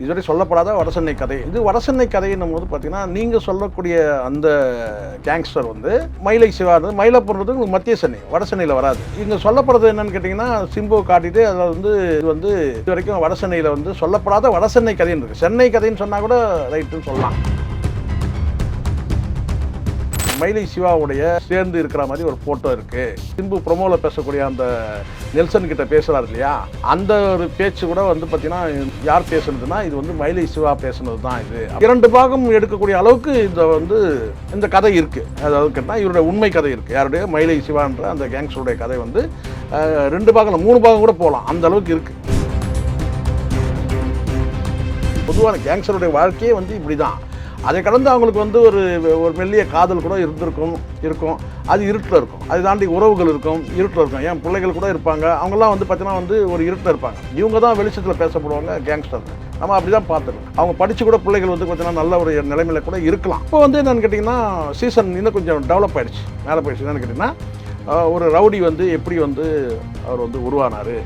இதுவரை சொல்லப்படாத வடசென்னை கதை. இது வடசென்னை கதைன்னும் போது பார்த்தீங்கன்னா நீங்கள் சொல்லக்கூடிய அந்த கேங்ஸ்டர் வந்து மயிலை சிவா இருந்தது மயிலாப்பூர்ன்றது உங்களுக்கு மத்திய சென்னை வட சென்னையில் வராது. இங்கே சொல்லப்படுறது என்னன்னு கேட்டிங்கன்னா சிம்பு காட்டிட்டு அதில் வந்து இது வந்து இது வரைக்கும் வட சென்னையில் வந்து சொல்லப்படாத வடசென்னை கதைன்னு இருக்குது சென்னை கதைன்னு சொன்னால் கூட ரைட்டுன்னு சொல்லலாம். மயிலை சிவாவுடைய சேர்ந்து இருக்கிற மாதிரி ஒரு போட்டோ இருக்கு. சிம்பு ப்ரொமோல பேசக்கூடிய அந்த நெல்சன் கிட்ட பேசுறாரு இல்லையா? அந்த ஒரு பேச்சு கூட வந்து பார்த்தீங்கன்னா யார் பேசுனதுன்னா இது வந்து மயிலை சிவா பேசுனது தான் இது. இரண்டு பாகம் எடுக்கக்கூடிய அளவுக்கு இந்த வந்து இந்த கதை இருக்கு. அதாவது கேட்டால் இவருடைய உண்மை கதை இருக்கு. யாருடைய? மயிலை சிவான்ற அந்த கேங்ஸ்டருடைய கதை வந்து ரெண்டு பாகம் மூணு பாகம் கூட போகலாம் அந்த அளவுக்கு இருக்கு. பொதுவான கேங்ஸ்டருடைய வாழ்க்கையே வந்து இப்படி தான் அதை கடந்து அவங்களுக்கு வந்து ஒரு ஒரு மெல்லிய காதல் கூட இருந்திருக்கும் இருக்கும். அது இருட்டில் இருக்கும். அது தாண்டி உறவுகள் இருக்கும் இருட்டில் இருக்கும். ஏன் பிள்ளைகள் கூட இருப்பாங்க. அவங்கெல்லாம் வந்து பார்த்தீங்கன்னா வந்து ஒரு இருட்டில் இருப்பாங்க. இவங்க தான் வெளிச்சத்தில் பேசப்படுவாங்க கேங்ஸ்டர் நம்ம அப்படி தான் பார்த்துருக்கோம் அவங்க படித்து கூட பிள்ளைகள் வந்து பார்த்தீங்கன்னா நல்ல ஒரு நிலைமையில கூட இருக்கலாம். இப்போ வந்து என்னென்னு கேட்டிங்கன்னா சீசன் இன்னும் கொஞ்சம் டெவலப் ஆகிடுச்சு மேலே போயிடுச்சு. என்னென்னு கேட்டிங்கன்னா ஒரு ரவுடி வந்து எப்படி வந்து அவர் வந்து உருவானார்?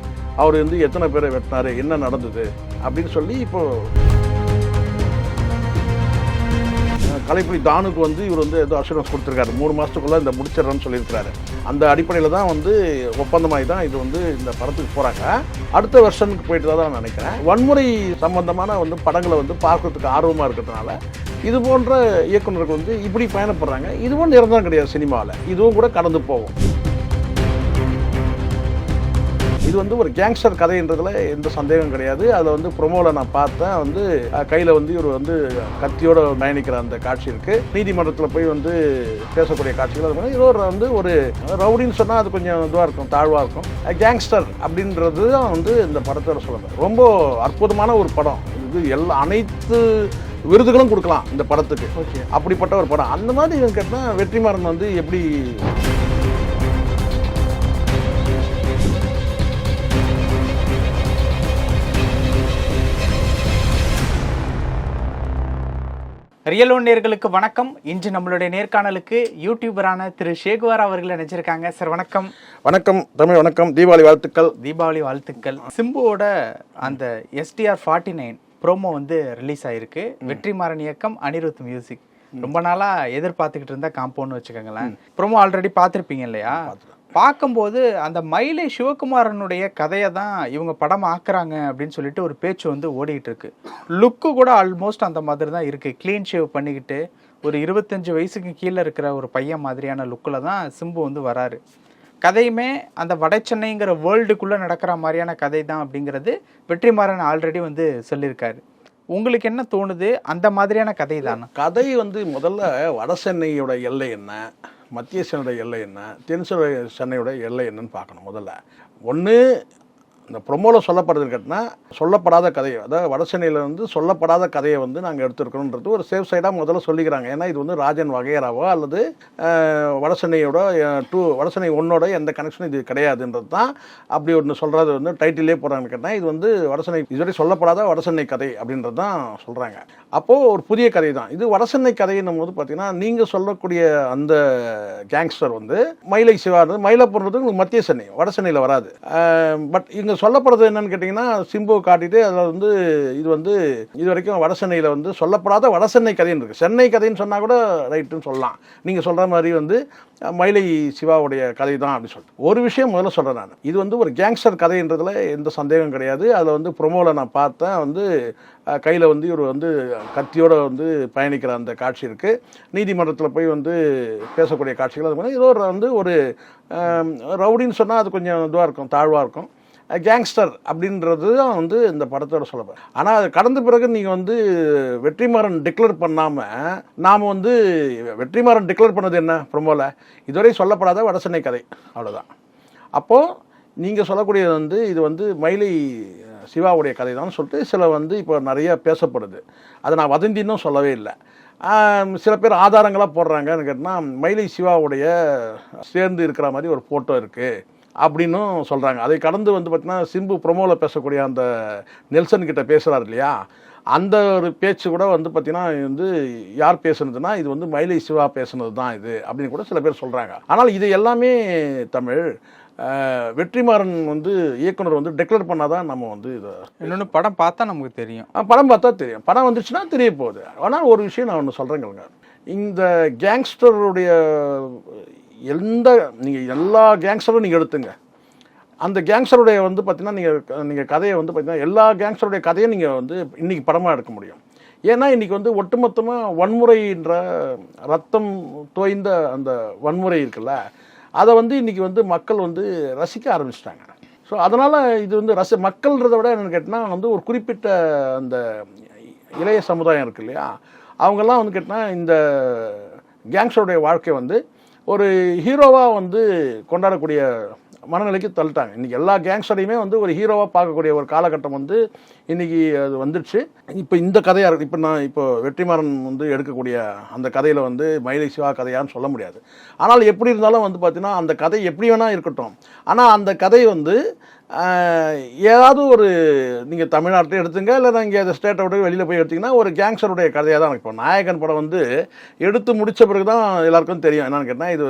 அவர் வந்து எத்தனை பேரை வெட்டினாரு? என்ன நடந்தது? அப்படின்னு சொல்லி இப்போது கலைப்புலி தானுக்கு வந்து இவர் வந்து ஏதோ அஷூரன்ஸ் கொடுத்துருக்காரு. மூணு மாதத்துக்குள்ளே இந்த முடிச்சிடறேன்னு சொல்லியிருக்காரு அந்த அடிப்படையில் தான் வந்து ஒப்பந்தமாகி தான் இது வந்து இந்த படத்துக்கு போகிறாங்க அடுத்த வருஷனுக்கு போயிட்டு தான் நான் நினைக்கிறேன். வன்முறை சம்பந்தமான வந்து படங்களை வந்து பார்க்கறதுக்கு ஆர்வமாக இருக்கிறதுனால இது போன்ற இயக்குனர்கள் வந்து இப்படி பயணப்படுறாங்க. இதுவும் நிரந்தரம் கிடையாது சினிமாவில் இதுவும் கூட கடந்து போகும். இது வந்து ஒரு கேங்ஸ்டர் கதைன்றதுல எந்த சந்தேகம் கிடையாது. அதில் வந்து ப்ரொமோவில் நான் பார்த்தேன். வந்து கையில் வந்து இவர் வந்து கத்தியோட பயணிக்கிற அந்த காட்சி இருக்குது நீதிமன்றத்தில் போய் வந்து பேசக்கூடிய காட்சிகள் அது மாதிரி. ஒரு வந்து ஒரு ரவுடின்னு சொன்னால் அது கொஞ்சம் இதுவாக இருக்கும் தாழ்வாக இருக்கும். கேங்ஸ்டர் அப்படின்றது தான் வந்து இந்த படத்தோட சொல்லுங்கள் ரொம்ப அற்புதமான ஒரு படம். இது எல்லா அனைத்து விருதுகளும் கொடுக்கலாம் இந்த படத்துக்கு. ஓகே. அப்படிப்பட்ட ஒரு படம். அந்த மாதிரி கேட்டால் வெற்றிமாறன் வந்து எப்படி ரியல் நேர்களுக்கு வணக்கம். இன்று நம்மளுடைய நேர்காணலுக்கு யூடியூபரான திரு ஷேகுவார் அவர்கள் நினைச்சிருக்காங்க சார் வணக்கம். வணக்கம். தமிழ் வணக்கம். தீபாவளி வாழ்த்துக்கள். தீபாவளி வாழ்த்துக்கள். சிம்புவோட அந்த எஸ்டிஆர் ஃபார்ட்டி நைன் ப்ரோமோ வந்து ரிலீஸ் ஆயிருக்கு. வெற்றிமாறன் இயக்கம் அனிருத் மியூசிக் ரொம்ப நாளா எதிர்பார்த்துக்கிட்டு இருந்தா காம்பவுண்ட் வச்சுக்கோங்களேன். ப்ரோமோ ஆல்ரெடி பார்த்துருப்பீங்க இல்லையா? பார்க்கும்போது அந்த மயிலை சிவகுமாரனுடைய கதையை தான் இவங்க படம் ஆக்குறாங்க அப்படின்னு சொல்லிட்டு ஒரு பேச்சு வந்து ஓடிட்டு இருக்கு. லுக்கு கூட ஆல்மோஸ்ட் அந்த மாதிரி தான் இருக்கு. க்ளீன் ஷேவ் பண்ணிக்கிட்டு ஒரு இருபத்தஞ்சு வயசுக்கு கீழே இருக்கிற ஒரு பையன் மாதிரியான லுக்கில் தான் சிம்பு வந்து வராரு. கதையுமே அந்த வட சென்னைங்கிற வேர்ல்டுக்குள்ளே நடக்கிற மாதிரியான கதை தான் அப்படிங்கிறது வெற்றிமாறன் ஆல்ரெடி வந்து சொல்லியிருக்காரு. உங்களுக்கு என்ன தோணுது? அந்த மாதிரியான கதை தானே? கதை வந்து முதல்ல வட சென்னையோட எல்லை என்ன? மத்திய சென்னையோட எல்லை என்ன? தென் சென்னையோட எல்லை என்னன்னு பார்க்கணும் முதல்ல. ஒன்று இந்த ப்ரொமோவில் சொல்லப்படுறது கேட்டினா சொல்லப்படாத கதையை அதாவது வட வந்து சொல்லப்படாத கதையை வந்து நாங்கள் எடுத்துருக்கணுன்றது ஒரு சேஃப் சைடாக முதல்ல சொல்லிக்கிறாங்க. ஏன்னா இது வந்து ராஜன் வகையராவோ அல்லது வடசென்னையோட டூ வடசென்னை ஒன்னோட எந்த கனெக்ஷனும் இது கிடையாதுன்றது தான் அப்படி ஒன்று சொல்கிறது வந்து டைட்டிலே போகிறாங்கன்னு கேட்டால் இது வந்து வடசென்னை இதுவரை சொல்லப்படாத வடசென்னை கதை அப்படின்றது தான் சொல்கிறாங்க அப்போது ஒரு புதிய கதை தான். இது வடசென்னை கதைன்னும் போது பார்த்தீங்கன்னா நீங்கள் சொல்லக்கூடிய அந்த கேங்ஸ்டர் வந்து மயிலை சிவா வந்து மயிலாப்பூர்ன்றது மத்திய சென்னை வட சென்னையில் வராது. பட் இங்கே சொல்லப்படுறது என்னன்னு கேட்டிங்கன்னா சிம்புவை காட்டிட்டு அதில் வந்து இது வந்து இது வரைக்கும் வட சென்னையில் வந்து சொல்லப்படாத வட சென்னை கதைன்னு இருக்குது சென்னை கதைன்னு சொன்னால் கூட ரைட்டுன்னு சொல்லலாம். நீங்கள் சொல்கிற மாதிரி வந்து மயிலை சிவாவுடைய கதை தான் அப்படின்னு சொல்லிட்டு. ஒரு விஷயம் முதல்ல சொல்கிறேன் நான். இது வந்து ஒரு கேங்ஸ்டர் கதைன்றதுல எந்த சந்தேகம் கிடையாது. அதில் வந்து ப்ரொமோவில் நான் பார்த்தேன். வந்து கையில் வந்து இவர் வந்து கத்தியோடு வந்து பயணிக்கிற அந்த காட்சி இருக்குது நீதிமன்றத்தில் போய் வந்து பேசக்கூடிய காட்சிகள் அது மாதிரி. ஏதோ ஒரு வந்து ஒரு ரவுடின்னு சொன்னால் அது கொஞ்சம் இதுவாக இருக்கும் தாழ்வாக இருக்கும். கேங்ஸ்டர் அப்படின்றது தான் வந்து இந்த படத்தோட சொல்லப்போம் ஆனால் அது கடந்த பிறகு நீங்கள் வந்து வெற்றிமாறன் டிக்ளேர் பண்ணாமல் நாம் வந்து வெற்றிமாறன் டிக்ளேர் பண்ணது என்ன? ப்ரொமோவில் இதுவரை சொல்லப்படாத வடசென்னை கதை. அவ்வளோதான் அப்போது நீங்கள் சொல்லக்கூடியது வந்து இது வந்து மயிலை சிவாவுடைய கதை தான் சொல்லிட்டு சில வந்து இப்போ நிறைய பேசப்படுது. அதை நான் வதந்தின்னும் சொல்லவே இல்லை. சில பேர் ஆதாரங்களாக போடுறாங்கன்னு கேட்டால் மயிலை சிவாவுடைய சேர்ந்து இருக்கிற மாதிரி ஒரு ஃபோட்டோ இருக்குது அப்படின்னும் சொல்கிறாங்க அதை கடந்து வந்து பார்த்தீங்கன்னா சிம்பு ப்ரொமோவில் பேசக்கூடிய அந்த நெல்சன் கிட்ட பேசுகிறார் இல்லையா? அந்த ஒரு பேச்சு கூட வந்து பார்த்தீங்கன்னா வந்து யார் பேசுனதுன்னா இது வந்து மயிலை சிவா பேசுனது தான் இது அப்படின்னு கூட சில பேர் சொல்கிறாங்க ஆனால் இது எல்லாமே தமிழ். வெற்றிமாறன் வந்து இயக்குனர் வந்து டெக்ளேர் பண்ணாதான் நம்ம வந்து இதை இன்னொன்று படம் பார்த்தா நமக்கு தெரியும். படம் பார்த்தா தெரியும். படம் வந்துச்சுன்னா தெரிய போகுது. ஆனால் ஒரு விஷயம் நான் ஒன்று சொல்கிறேங்க இந்த கேங்ஸ்டருடைய எந்த நீங்கள் எல்லா கேங்ஸ்டரும் நீங்கள் எடுத்துங்க. அந்த கேங்ஸ்டருடைய வந்து பார்த்தீங்கன்னா நீங்கள் நீங்கள் கதையை வந்து பார்த்தீங்கன்னா எல்லா கேங்ஸ்டருடைய கதையை நீங்கள் வந்து இன்றைக்கி படமாக எடுக்க முடியும். ஏன்னா இன்னைக்கு வந்து ஒட்டுமொத்தமாக வன்முறைன்ற ரத்தம் தோய்ந்த அந்த வன்முறை இருக்குல்ல அதை வந்து இன்றைக்கி வந்து மக்கள் வந்து ரசிக்க ஆரம்பிச்சிட்டாங்க. ஸோ அதனால் இது வந்து ரச மக்கள்ன்றதை விட என்னென்னு கேட்டால் வந்து ஒரு குறிப்பிட்ட அந்த இளைய சமுதாயம் இருக்கு இல்லையா அவங்கெல்லாம் வந்து கேட்டால் இந்த கேங்ஸ்டருடைய வாழ்க்கை வந்து ஒரு ஹீரோவாக வந்து கொண்டாடக்கூடிய மனநிலைக்கு தள்ளிட்டாங்க. இன்றைக்கி எல்லா கேங்ஸ்டரையுமே வந்து ஒரு ஹீரோவாக பார்க்கக்கூடிய ஒரு காலகட்டம் வந்து இன்றைக்கி அது வந்துடுச்சு இப்போ இந்த கதையாக இருக்கு. இப்போ நான் இப்போ வெற்றிமாறன் வந்து எடுக்கக்கூடிய அந்த கதையில் வந்து மயிலை சிவா கதையான்னு சொல்ல முடியாது. ஆனால் எப்படி இருந்தாலும் வந்து பார்த்தீங்கன்னா அந்த கதை எப்படி வேணால் இருக்கட்டும். ஆனால் அந்த கதை வந்து ஏதாவது ஒரு நீங்கள் தமிழ்நாட்டில் எடுத்துங்க இல்லை இங்கே அந்த ஸ்டேட்டை விட்டு வெளியில் போய் எடுத்திங்கன்னா ஒரு கேங்ஸ்டருடைய கதையாக தான் இப்போ நாயகன் படம் வந்து எடுத்து முடித்த பிறகு தான் எல்லாருக்கும் தெரியும். என்னென்னு கேட்டால் இது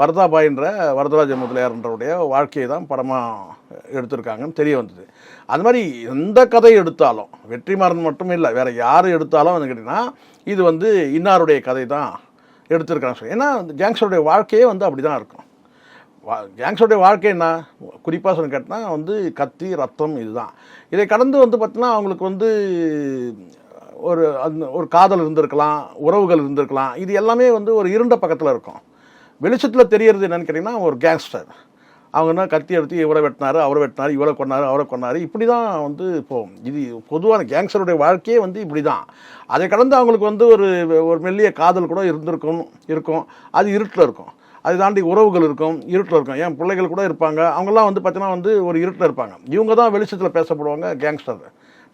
வரதாபாயின்ற வரதராஜ முதலியார்ன்றவுடைய வாழ்க்கையை தான் படமாக எடுத்திருக்காங்கன்னு தெரிய வந்தது. அது மாதிரி எந்த கதை எடுத்தாலும் வெற்றிமாறன் மட்டும் இல்லை வேறு யார் எடுத்தாலும் வந்து கேட்டிங்கன்னா இது வந்து இன்னாருடைய கதை தான் எடுத்திருக்காங்க சொல்லி. ஏன்னா கேங்ஸ்டருடைய வாழ்க்கையே வந்து அப்படி தான் இருக்கும். வா- கேங்ஸ்டருடைய வாழ்க்கை என்ன? குறிப்பாக சொல்லி கேட்டால் வந்து கத்தி ரத்தம் இதுதான். இதை கடந்து வந்து பார்த்தீங்கன்னா அவங்களுக்கு வந்து ஒரு அந்த ஒரு காதல் இருந்திருக்கலாம் உறவுகள் இருந்திருக்கலாம். இது எல்லாமே வந்து ஒரு இருண்ட பக்கத்தில் இருக்கும். வெளிச்சத்தில் தெரியறது என்னன்னு கேட்டிங்கன்னா ஒரு கேங்ஸ்டர் அவங்க என்ன கத்தி எடுத்து இவரை வெட்டினாரு அவரை வெட்டினாரு இவரை கொண்டார் அவரை கொண்டார் இப்படி தான் வந்து போகும் இது பொதுவான கேங்ஸ்டருடைய வாழ்க்கையே வந்து இப்படி தான் அதை கடந்து அவங்களுக்கு வந்து ஒரு ஒரு மெல்லிய காதல் கூட இருந்திருக்கும் இருக்கும். அது இருட்டில் இருக்கும். அது தாண்டி உறவுகள் இருக்கும் இருட்டில் இருக்கும். ஏன் பிள்ளைகள் கூட இருப்பாங்க. அவங்கெல்லாம் வந்து பார்த்தீங்கன்னா வந்து ஒரு இருட்டில் இருப்பாங்க. இவங்க தான் வெளிச்சத்தில் பேசப்படுவாங்க கேங்ஸ்டர்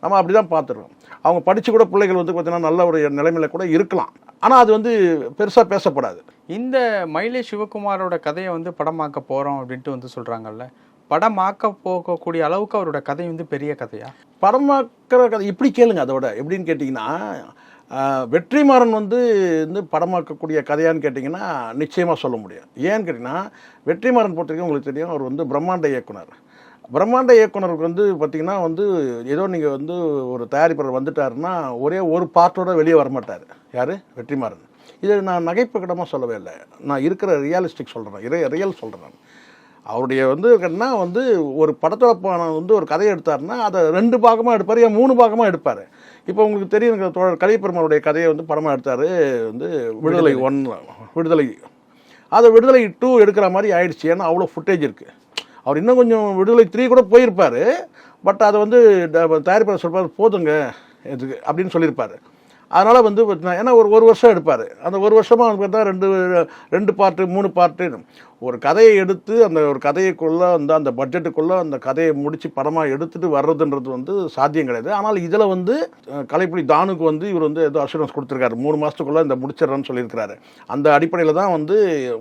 நம்ம அப்படி தான் பார்த்துருக்கோம் அவங்க படித்து கூட பிள்ளைகள் வந்து பார்த்தீங்கன்னா நல்ல ஒரு நிலைமையில கூட இருக்கலாம். ஆனால் அது வந்து பெருசாக பேசப்படாது. இந்த மயிலை சிவகுமாரோட கதையை வந்து படமாக்க போறோம் அப்படின்ட்டு வந்து சொல்றாங்கல்ல. படமாக்க போகக்கூடிய அளவுக்கு அவரோட கதை வந்து பெரிய கதையா? படமாக்கிற கதை இப்படி கேளுங்க அதோட. எப்படின்னு கேட்டிங்கன்னா வெற்றிமாறன் வந்து வந்து படமாக்கக்கூடிய கதையான்னு கேட்டிங்கன்னா நிச்சயமாக சொல்ல முடியும் ஏன்னு கேட்டிங்கன்னா வெற்றிமாறன் பொறுத்த வரைக்கும் உங்களுக்கு தெரியும் அவர் வந்து பிரம்மாண்ட இயக்குனர். பிரம்மாண்ட இயக்குனருக்கு வந்து பார்த்திங்கன்னா வந்து ஏதோ நீங்கள் வந்து ஒரு தயாரிப்பாளர் வந்துட்டாருன்னா ஒரே ஒரு பார்ட்டோட வெளியே வரமாட்டார். யார்? வெற்றிமாறன். இது நான் நகைப்புக்கிடமாக சொல்லவே இல்லை. நான் இருக்கிற ரியாலிஸ்டிக் சொல்கிறேன் இறை ரியல் சொல்கிறேன் அவருடைய வந்து என்னன்னா வந்து ஒரு படத்தோட வந்து ஒரு கதையை எடுத்தாருன்னா அதை ரெண்டு பாகமாக எடுப்பார் ஏன் மூணு பாகமாக எடுப்பார். இப்போ உங்களுக்கு தெரியும் தோழர் கலிப்பெருமானுடைய கதையை வந்து படமாக எடுத்தார் வந்து விடுதலை ஒன் விடுதலை. அதை விடுதலை டூ எடுக்கிற மாதிரி ஆயிடுச்சு. ஏன்னா அவ்வளோ ஃபுட்டேஜ் இருக்குது அவர் இன்னும் கொஞ்சம் விடுதலை த்ரீ கூட போயிருப்பார் பட் அதை வந்து தயாரிப்பாளர் சொல்வார் போதுங்க இதுக்கு அப்படின்னு சொல்லியிருப்பார். அதனால் வந்து பார்த்தீங்கன்னா ஏன்னா ஒரு ஒரு வருஷம் எடுப்பார். அந்த ஒரு வருஷமாக வந்து பார்த்தா ரெண்டு ரெண்டு பார்ட்டு மூணு பார்ட்டு ஒரு கதையை எடுத்து அந்த ஒரு கதையைக்குள்ளே அந்த அந்த பட்ஜெட்டுக்குள்ளே அந்த கதையை முடித்து படமாக எடுத்துகிட்டு வர்றதுன்றது வந்து சாத்தியம் கிடையாது. ஆனால் இதில் வந்து கலைப்பிடி கலைப்புலி தானுக்கு வந்து இவர் வந்து ஏதோ அஷூரன்ஸ் கொடுத்துருக்காரு. மூணு மாதத்துக்குள்ளே இந்த முடிச்சிடறேன்னு சொல்லியிருக்கிறாரு. அந்த அடிப்படையில் தான் வந்து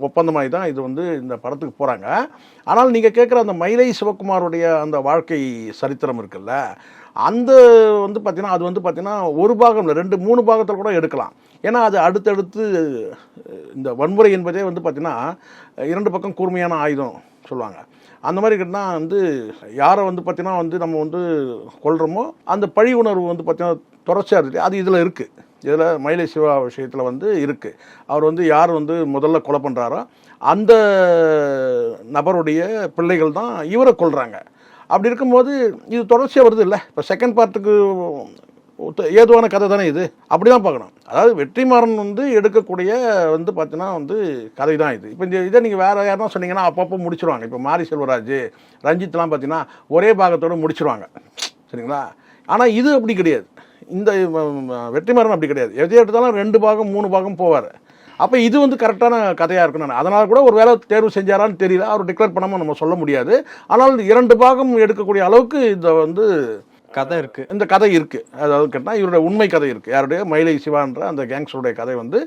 ஒப்பந்தமாகி தான் இது வந்து இந்த படத்துக்கு போகிறாங்க ஆனால் நீங்கள் கேட்குற அந்த மயிலை சிவகுமாருடைய அந்த வாழ்க்கை சரித்திரம் இருக்குல்ல அந்த வந்து பார்த்தீங்கன்னா அது வந்து பார்த்தீங்கன்னா ஒரு பாகம் இல்லை ரெண்டு மூணு பாகத்தில் கூட எடுக்கலாம். ஏன்னா அது அடுத்தடுத்து இந்த வன்முறை என்பதே வந்து பார்த்தீங்கன்னா இரண்டு பக்கம் கூர்மையான ஆயுதம் சொல்லுவாங்க. அந்த மாதிரி கேட்டால் வந்து யாரை வந்து பார்த்தீங்கன்னா வந்து நம்ம வந்து கொள்கிறோமோ அந்த பழி உணர்வு வந்து பார்த்தீங்கன்னா தொடர்ச்சியாக இருக்குது அது இதில் இருக்குது இதில் மயிலை சிவா விஷயத்தில் வந்து இருக்குது அவர் வந்து யார் வந்து முதல்ல கொலை பண்ணுறாரோ அந்த நபருடைய பிள்ளைகள் தான் இவரை கொள்கிறாங்க அப்படி இருக்கும்போது இது தொடர்ச்சியாக வருது இல்லை. இப்போ செகண்ட் பார்ட்டுக்கு ஏதுவான கதை தானே இது. அப்படி தான் பார்க்கணும். அதாவது வெற்றிமாறன் வந்து எடுக்கக்கூடிய வந்து பார்த்தீங்கன்னா வந்து கதை தான் இது. இப்போ இந்த இதை நீங்கள் வேறு யாருன்னா சொன்னீங்கன்னா அப்பப்போ முடிச்சிருவாங்க. இப்போ மாரி செல்வராஜ் ரஞ்சித்லாம் பார்த்தீங்கன்னா ஒரே பாகத்தோடு முடிச்சிருவாங்க. சரிங்களா? ஆனால் இது அப்படி கிடையாது. இந்த வெற்றிமாறன் அப்படி கிடையாது. எதை எடுத்தாலும் ரெண்டு பாகம் மூணு பாகம் போவார். அப்போ இது வந்து கரெக்டான கதையாக இருக்கணும் அதனால் கூட ஒரு வேளை தேர்வு செஞ்சாரான்னு தெரியல. அவர் டிக்ளேர் பண்ணாமல் நம்ம சொல்ல முடியாது. ஆனால் இரண்டு பாகம் எடுக்கக்கூடிய அளவுக்கு இந்த வந்து கதை இருக்கு. இந்த கதை இருக்குது அதாவது கேட்டால் இவருடைய உண்மை கதை இருக்குது யாருடைய? மயிலை சிவான்ற அந்த கேங்ஸ்டருடைய கதை வந்து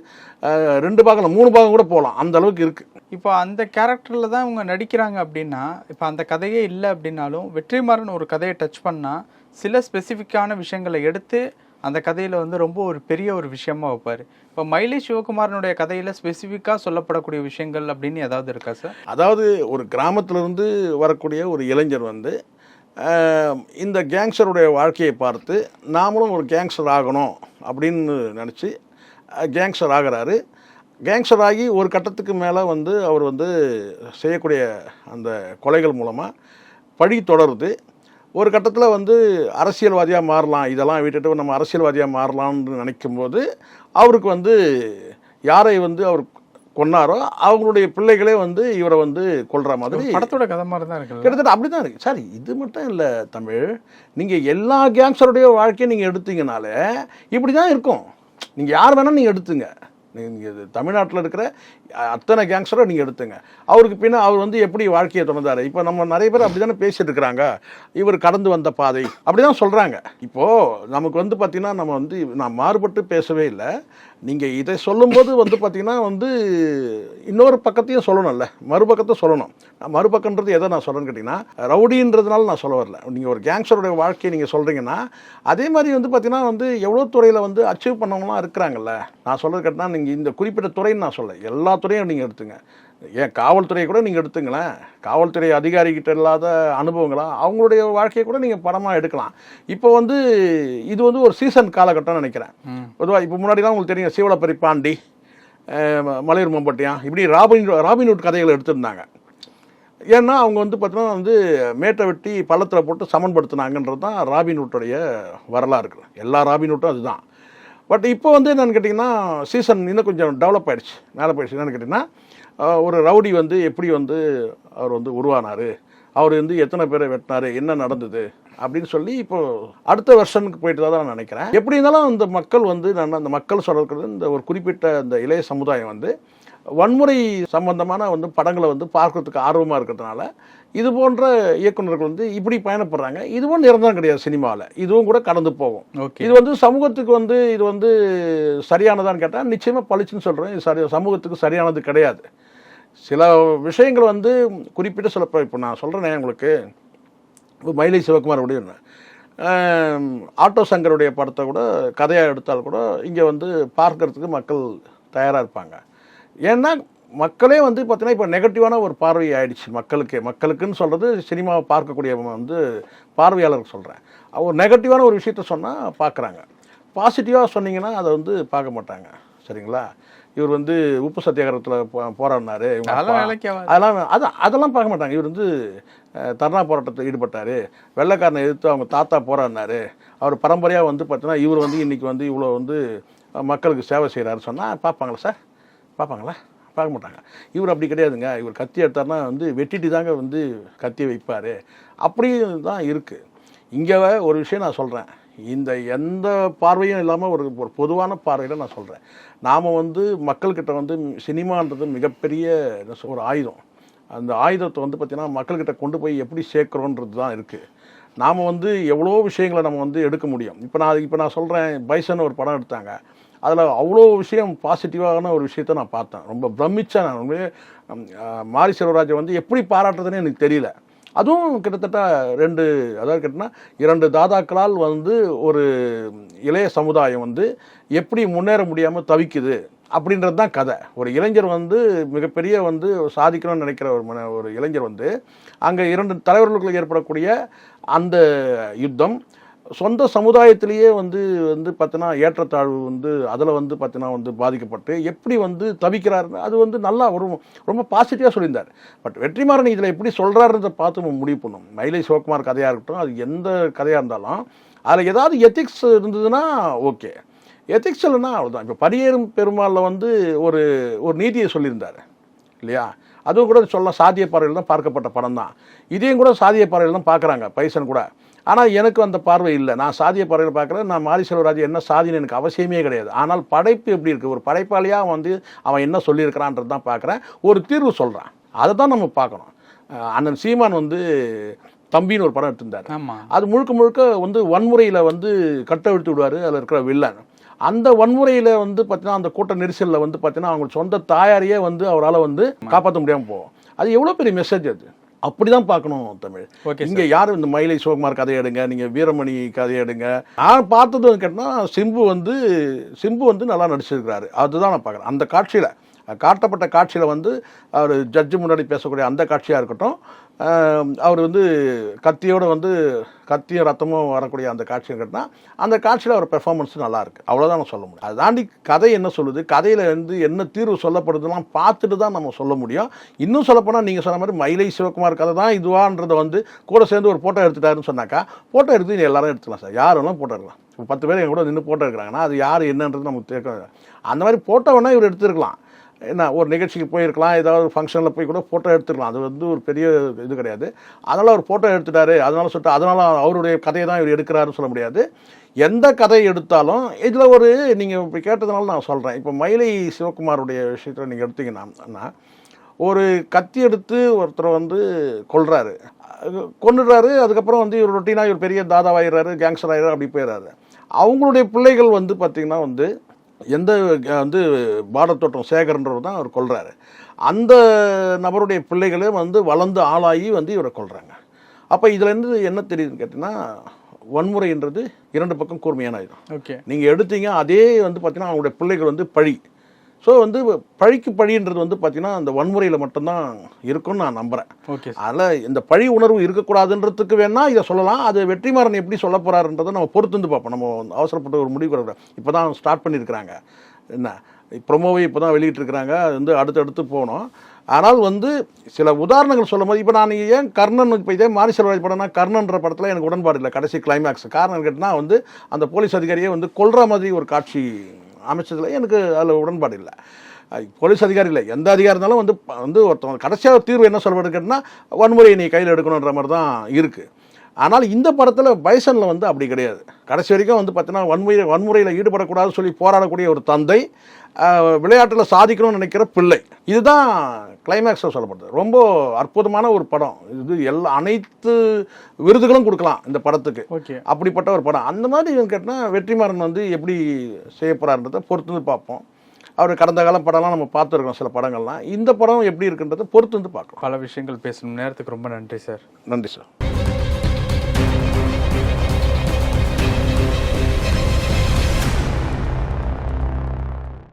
ரெண்டு பாகம் மூணு பாகம் கூட போகலாம் அந்த அளவுக்கு இருக்குது இப்போ அந்த கேரக்டர்ல தான் இவங்க நடிக்கிறாங்க அப்படின்னா இப்போ அந்த கதையே இல்லை அப்படின்னாலும் வெற்றிமாறன் ஒரு கதையை டச் பண்ணா சில ஸ்பெசிஃபிக்கான விஷயங்களை எடுத்து அந்த கதையில் வந்து ரொம்ப ஒரு பெரிய ஒரு விஷயமா வைப்பார். இப்போ மயிலை சிவகுமாரனுடைய கதையில் ஸ்பெசிஃபிக்காக சொல்லப்படக்கூடிய விஷயங்கள் அப்படின்னு ஏதாவது இருக்கா சார் அதாவது ஒரு கிராமத்திலிருந்து வரக்கூடிய ஒரு இளைஞர் வந்து இந்த கேங்ஸ்டருடைய வாழ்க்கையை பார்த்து நாமளும் ஒரு கேங்ஸ்டர் ஆகணும் அப்படின்னு நினச்சி கேங்ஸ்டர் ஆகிறாரு. கேங்ஸ்டர் ஆகி ஒரு கட்டத்துக்கு மேலே வந்து அவர் வந்து செய்யக்கூடிய அந்த கொலைகள் மூலமாக பழி தொடருது. ஒரு கட்டத்தில் வந்து அரசியல்வாதியாக மாறலாம். இதெல்லாம் விட்டுட்டு நம்ம அரசியல்வாதியாக மாறலாம்னு நினைக்கும்போது அவருக்கு வந்து யாரை வந்து அவர் கொன்னாரோ அவங்களுடைய பிள்ளைகளே வந்து இவரை வந்து கொல்ற மாதிரி படத்தோட கதை மாதிரி தான் இருக்குல்ல? கிட்டத்தட்ட அப்படி தான் இருக்கு. சார் இது மட்டும் இல்லை தமிழ். நீங்கள் எல்லா கேங்ஸ்டருடைய வாழ்க்கையை நீங்கள் எடுத்தீங்கனாலே இப்படி தான் இருக்கும். நீங்கள் யார் வேணால் நீங்கள் எடுத்துங்க. நீங்கள் தமிழ்நாட்டில் இருக்கிற அத்தனை கேங்ஸ்டரும் நீங்கள் எடுத்துங்க. அவருக்கு பின்ன அவர் வந்து எப்படி வாழ்க்கையை தொடர்ந்தாரு? இப்போ நம்ம நிறைய பேர் அப்படி தானே பேசிட்டு இருக்கிறாங்க. இவர் கடந்து வந்த பாதை. அப்படி தான் சொல்கிறாங்க இப்போது நமக்கு வந்து பார்த்திங்கன்னா நம்ம வந்து நான் மாறுபட்டு பேசவே இல்லை. நீங்கள் இதை சொல்லும்போது வந்து பார்த்திங்கன்னா வந்து இன்னொரு பக்கத்தையும் சொல்லணும்ல. மறுபக்கத்தை சொல்லணும். நான் மறுபக்கன்றது எதை நான் சொல்கிறேன்னு கேட்டிங்கன்னா ரவுடின்றதுனால நான் சொல்ல வரல. நீங்கள் ஒரு கேங்ஸ்டருடைய வாழ்க்கையை நீங்கள் சொல்கிறீங்கன்னா அதே மாதிரி வந்து பார்த்திங்கன்னா வந்து எவ்வளோ துறையில் வந்து அச்சீவ் பண்ணவங்களாம் இருக்கிறாங்கல்ல. நான் சொல்கிறது கேட்டால் நீங்கள் இந்த குறிப்பிட்ட துறைன்னு நான் சொல்ல எல்லா துறையும் நீங்கள் எடுத்துங்க. ஏன் காவல்துறையை கூட நீங்கள் எடுத்துங்களேன். காவல்துறை அதிகாரிகிட்ட இல்லாத அனுபவங்களா? அவங்களுடைய வாழ்க்கையை கூட நீங்கள் படமாக எடுக்கலாம். இப்போ வந்து இது வந்து ஒரு சீசன் காலகட்டம்னு நினைக்கிறேன். பொதுவாக இப்போ முன்னாடிலாம் உங்களுக்கு தெரியும் சீவலப்பரி பாண்டி மலையூர் மம்பட்டியான் இப்படி ராபின் ராபின்வுட் கதைகள் எடுத்திருந்தாங்க. ஏன்னா அவங்க வந்து பார்த்தீங்கன்னா வந்து மேட்டை வெட்டி பள்ளத்தில் போட்டு சமன்படுத்தினாங்கன்றது தான் ராபின்வுட்டுடைய வரலாறு எல்லா ராபின்வுட்டும் அதுதான். பட் இப்போ வந்து என்னன்னு கேட்டிங்கன்னா சீசன் இன்னும் கொஞ்சம் டெவலப் ஆயிடுச்சு. மேலே போயிடுச்சு. என்னன்னு கேட்டிங்கன்னா ஒரு ரவுடி வந்து எப்படி வந்து அவர் வந்து உருவானார்? அவர் வந்து எத்தனை பேரை வெட்டினாரு? என்ன நடந்தது? அப்படின்னு சொல்லி இப்போ அடுத்த வருஷனுக்கு போயிட்டு தான் நான் நினைக்கிறேன். எப்படி இருந்தாலும் அந்த மக்கள் வந்து நான் அந்த மக்கள் சொல்கிறது இந்த ஒரு குறிப்பிட்ட இந்த இளைய சமுதாயம் வந்து வன்முறை சம்பந்தமான வந்து படங்களை வந்து பார்க்கறதுக்கு ஆர்வமாக இருக்கிறதுனால இது போன்ற இயக்குனர்கள் வந்து இப்படி பயணப்படுறாங்க. இதுவும் நிரந்தரம் கிடையாது சினிமாவில் இதுவும் கூட கடந்து போகும். ஓகே. இது வந்து சமூகத்துக்கு வந்து இது வந்து சரியானதான்னு கேட்டால் நிச்சயமாக பளிச்சுன்னு சொல்கிறேன் இது சரி சமூகத்துக்கு சரியானது கிடையாது. சில விஷயங்கள் வந்து குறிப்பிட்டு சில இப்போ நான் சொல்கிறேனே உங்களுக்கு. இப்போ மயிலை சிவகுமார் அப்படின்னு ஆட்டோ சங்கருடைய படத்தை கூட கதையாக எடுத்தால் கூட இங்கே வந்து பார்க்கறதுக்கு மக்கள் தயாராக இருப்பாங்க. ஏன்னா மக்களே வந்து பார்த்தீங்கன்னா இப்போ நெகட்டிவான ஒரு பார்வை ஆயிடுச்சு மக்களுக்கு. மக்களுக்குன்னு சொல்கிறது சினிமாவை பார்க்கக்கூடிய வந்து பார்வையாளருக்கு சொல்கிறேன் ஒரு நெகட்டிவான ஒரு விஷயத்த சொன்னால் பார்க்குறாங்க. பாசிட்டிவாக சொன்னீங்கன்னா அதை வந்து பார்க்க மாட்டாங்க. சரிங்களா? இவர் வந்து உப்பு சத்தியாகிரகத்தில் போராடினாரு. அதெல்லாம் அது அதெல்லாம் பார்க்க மாட்டாங்க. இவர் வந்து தர்ணா போராட்டத்தில் ஈடுபட்டார். வெள்ளைக்காரனை எதிர்த்து அவங்க தாத்தா போராடினாரு. அவர் பரம்பரையாக வந்து பார்த்தீங்கன்னா இவர் வந்து இன்னைக்கு வந்து இவ்வளோ வந்து மக்களுக்கு சேவை செய்கிறாரு சொன்னால் பார்ப்பாங்களா சார்? பார்ப்பாங்களா? பார்க்க மாட்டாங்க. இவர் அப்படி கிடையாதுங்க. இவர் கத்தி எடுத்தாருன்னா வந்து வெட்டிட்டு தாங்க வந்து கத்தியை வைப்பார். அப்படியும் தான் இருக்குது இங்கே ஒரு விஷயம் நான் சொல்கிறேன் இந்த எந்த பார்வையும் இல்லாமல் ஒரு ஒரு பொதுவான பார்வையில் நான் சொல்கிறேன் நாம் வந்து மக்கள்கிட்ட வந்து சினிமான்றது மிகப்பெரிய ஒரு ஆயுதம். அந்த ஆயுதத்தை வந்து பார்த்திங்கன்னா மக்கள்கிட்ட கொண்டு போய் எப்படி சேர்க்குறோன்றது தான் இருக்குது நாம் வந்து எவ்வளோ விஷயங்களை நம்ம வந்து எடுக்க முடியும். இப்போ நான் இப்போ நான் சொல்கிறேன் பைசன் ஒரு படம் எடுத்தாங்க. அதில் அவ்வளோ விஷயம் பாசிட்டிவான ஒரு விஷயத்த நான் பார்த்தேன். ரொம்ப பிரமிச்சேன் நான். உண்மையிலே மாரி செல்வராஜை வந்து எப்படி பாராட்டுறதுன்னு எனக்கு தெரியல. அதுவும் கிட்டத்தட்ட ரெண்டு அதாவது கேட்டிங்கன்னா இரண்டு தாதாக்களால் வந்து ஒரு இளைய சமுதாயம் வந்து எப்படி முன்னேற முடியாமல் தவிக்குது அப்படின்றது தான் கதை. ஒரு இளைஞர் வந்து மிகப்பெரிய வந்து சாதிக்கணும்னு நினைக்கிற ஒரு ஒரு இளைஞர் வந்து அங்கே இரண்டு தலைவர்களுக்கு ஏற்படக்கூடிய அந்த யுத்தம் சொந்த சமுதாயத்திலேயே வந்து வந்து பார்த்தீங்கன்னா ஏற்றத்தாழ்வு வந்து அதில் வந்து பார்த்தீங்கன்னா வந்து பாதிக்கப்பட்டு எப்படி வந்து தவிக்கிறாருன்னு அது வந்து நல்லா ஒரு ரொம்ப பாசிட்டிவாக சொல்லியிருந்தார். பட் வெற்றிமாறன் இதில் எப்படி சொல்கிறாருன்றத பார்த்து நம்ம முடிவு பண்ணும் மயிலை சிவகுமார் கதையாக இருக்கட்டும் அது எந்த கதையாக இருந்தாலும் அதில் ஏதாவது எத்திக்ஸ் இருந்ததுன்னா ஓகே எத்திக்ஸ் இல்லைன்னா அவ்வளோதான் இப்போ பரியேறும் பெருமாளில் வந்து ஒரு ஒரு நீதியை சொல்லியிருந்தார் இல்லையா? அதுவும் கூட சொல்லலாம் சாதிய பார்வையில் தான் பார்க்கப்பட்ட படம் தான் இதையும் கூட சாதிய பார்வையில் தான் பார்க்குறாங்க பைசன் கூட. ஆனால் எனக்கு அந்த பார்வை இல்லை. நான் சாதிய பார்வையில் பார்க்குறேன் நான் மாரி செல்வராஜ் என்ன சாதின்னு எனக்கு அவசியமே கிடையாது. ஆனால் படைப்பு எப்படி இருக்குது ஒரு படைப்பாளியாக வந்து அவன் என்ன சொல்லியிருக்கிறான்றது தான் பார்க்குறேன். ஒரு தீர்வு சொல்கிறான் அதை தான் நம்ம பார்க்கணும். அண்ணன் சீமான் வந்து தம்பின்னு ஒரு படம் எடுத்திருந்தார். அது முழுக்க முழுக்க வந்து வன்முறையில் வந்து கட்டவிழ்த்து விடுவார். அதில் இருக்கிற வில்லன். அந்த வன்முறையில் வந்து பார்த்தீங்கன்னா அந்த கூட்ட நெரிசலில் வந்து பார்த்தீங்கன்னா அவங்க சொந்த தாயாரையே வந்து அவரால் வந்து காப்பாற்ற முடியாமல் போகும். அது எவ்வளோ பெரிய மெசேஜ் அது? அப்படி தான் பார்க்கணும் தமிழ். இங்கே யாரும் இந்த மயிலை சிவகுமார் கதை எடுங்க நீங்கள் வீரமணி கதை எடுங்க. நான் பார்த்தது கேட்டால் சிம்பு வந்து சிம்பு வந்து நல்லா நடிச்சிருக்கிறாரு. அதுதான் நான் பார்க்குறேன். அந்த காட்சியில் காட்டப்பட்ட காட்சியில் வந்து அவர் ஜட்ஜு முன்னாடி பேசக்கூடிய அந்த காட்சியாக இருக்கட்டும் அவர் வந்து கத்தியோட வந்து கத்தியும் ரத்தமும் வரக்கூடிய அந்த காட்சியும் இருக்கட்டும்னா அந்த காட்சியில் அவர் பெர்ஃபார்மன்ஸ் நல்லாயிருக்கு அவ்வளோதான் நான் சொல்ல முடியும். அதை தாண்டி கதை என்ன சொல்லுது? கதையில் வந்து என்ன தீர்வு சொல்லப்படுதுலாம் பார்த்துட்டு தான் நம்ம சொல்ல முடியும். இன்னும் சொல்லப்போனால் நீங்கள் சொன்ன மாதிரி மயிலை சிவகுமார் கதை தான் இதுவான்றதை வந்து கூட சேர்ந்து ஒரு ஃபோட்டோ எடுத்துட்டாருன்னு சொன்னாக்கா ஃபோட்டோ எடுத்து எல்லாரும் எடுத்துக்கலாம் சார். யாரெல்லாம் ஃபோட்டோ எடுக்கலாம். இப்போ பத்து பேர் என் கூட நின்று ஃபோட்டோ எடுக்கிறாங்கன்னா அது யார் என்னன்றது நமக்கு தெரியும் அந்த மாதிரி ஃபோட்டோ வேணால் இவர் எடுத்துருக்கலாம். என்ன ஒரு நிகழ்ச்சிக்கு போயிருக்கலாம் ஏதாவது ஒரு ஃபங்க்ஷனில் போய் கூட ஃபோட்டோ எடுத்துக்கலாம் அது வந்து ஒரு பெரிய இது கிடையாது. அதனால் அவர் ஃபோட்டோ எடுத்துட்டாரு. அதனால் சொல்லிட்டு அதனால் அவருடைய கதையை தான் இவர் எடுக்கிறாருன்னு சொல்ல முடியாது. எந்த கதை எடுத்தாலும் இதில் ஒரு நீங்கள் இப்போ கேட்டதுனால நான் சொல்கிறேன் இப்போ மயிலை சிவகுமாருடைய விஷயத்தில் நீங்கள் எடுத்தீங்கன்னா ஒரு கத்தி எடுத்து ஒருத்தரை வந்து கொள்கிறாரு கொண்டுடுறாரு அதுக்கப்புறம் வந்து இவர் ரொட்டீனாக இவர் பெரிய தாதாவாயிடுறாரு கேங்ஸ்டர் ஆயிடுறாரு அப்படி போயிடுறாரு. அவங்களுடைய பிள்ளைகள் வந்து பார்த்திங்கன்னா வந்து எந்த வந்து பாடத்தோட்டம் சேகர்ன்றவர் தான் அவர் கொல்றாரு. அந்த நபருடைய பிள்ளைகளே வந்து வளர்ந்து ஆளாகி வந்து இவரை கொல்றாங்க. அப்போ இதுலேருந்து என்ன தெரியுதுன்னு கேட்டிங்கன்னா வன்முறைன்றது இரண்டு பக்கம் கூர்மையான ஆயுதம் ஓகே. நீங்கள் எடுத்தீங்க அதே வந்து பார்த்தீங்கன்னா அவங்களுடைய பிள்ளைகள் வந்து பழி. ஸோ வந்து பழிக்கு பழின்றது வந்து பார்த்தீங்கன்னா அந்த வன்முறையில் மட்டும்தான் இருக்கும்னு நான் நம்புகிறேன் ஓகே அதில் இந்த பழி உணர்வு இருக்கக்கூடாதுன்றதுக்கு வேணா இதை சொல்லலாம். அது வெற்றிமாறன் எப்படி சொல்ல போறாருன்றதை நம்ம பொறுத்து வந்து பார்ப்போம். நம்ம அவசரப்பட்ட ஒரு முடிவு எடுக்கிறோம் இப்போ தான் ஸ்டார்ட் பண்ணியிருக்கிறாங்க. என்ன? ப்ரொமோவை இப்போ தான் வெளியிட்டிருக்கிறாங்க. அது வந்து அடுத்தடுத்து போகணும் ஆனால் வந்து சில உதாரணங்கள் சொல்லும் போது இப்போ நான் ஏன் கர்ணன் இப்போ இதே மாரி செல்வராஜ் படம்னா கர்ணன்ற படத்தில் எனக்கு உடன்பாடு இல்லை. கடைசி கிளைமேக்ஸ் காரணம் கேட்டினா வந்து அந்த போலீஸ் அதிகாரியே வந்து கொல்ற மாதிரி ஒரு காட்சி அமைச்சதில் எனக்கு அதில் உடன்பாடு இல்லை. போலீஸ் அதிகாரி இல்லை. எந்த அதிகாரி இருந்தாலும் வந்து வந்து ஒருத்தவங்க கடைசியாக தீர்வு என்ன சொல்வதுக்குன்னா வன்முறையை நீ கையில் எடுக்கணுன்ற மாதிரி தான் இருக்குது ஆனால் இந்த படத்தில் பைசனில் வந்து அப்படி கிடையாது. கடைசி வரைக்கும் வந்து பார்த்தீங்கன்னா வன்முறை வன்முறையில் ஈடுபடக்கூடாதுன்னு சொல்லி போராடக்கூடிய ஒரு தந்தை விளையாட்டில் சாதிக்கணும்னு நினைக்கிற பிள்ளை. இதுதான் கிளைமேக்ஸில் சொல்லப்படுது. ரொம்ப அற்புதமான ஒரு படம். இது எல்லா அனைத்து விருதுகளும் கொடுக்கலாம் இந்த படத்துக்கு. ஓகே. அப்படிப்பட்ட ஒரு படம். அந்த மாதிரி கேட்டால் வெற்றிமாறன் வந்து எப்படி செய்ய போகிறாருன்றதை பொறுத்து வந்து பார்ப்போம். அவர் கடந்த கால படம்லாம் நம்ம பார்த்துருக்கோம் சில படங்கள்லாம். இந்த படம் எப்படி இருக்குன்றதை பொறுத்து வந்து பார்க்கலாம். பல விஷயங்கள் பேசணும். நேரத்துக்கு ரொம்ப நன்றி சார். நன்றி சார்.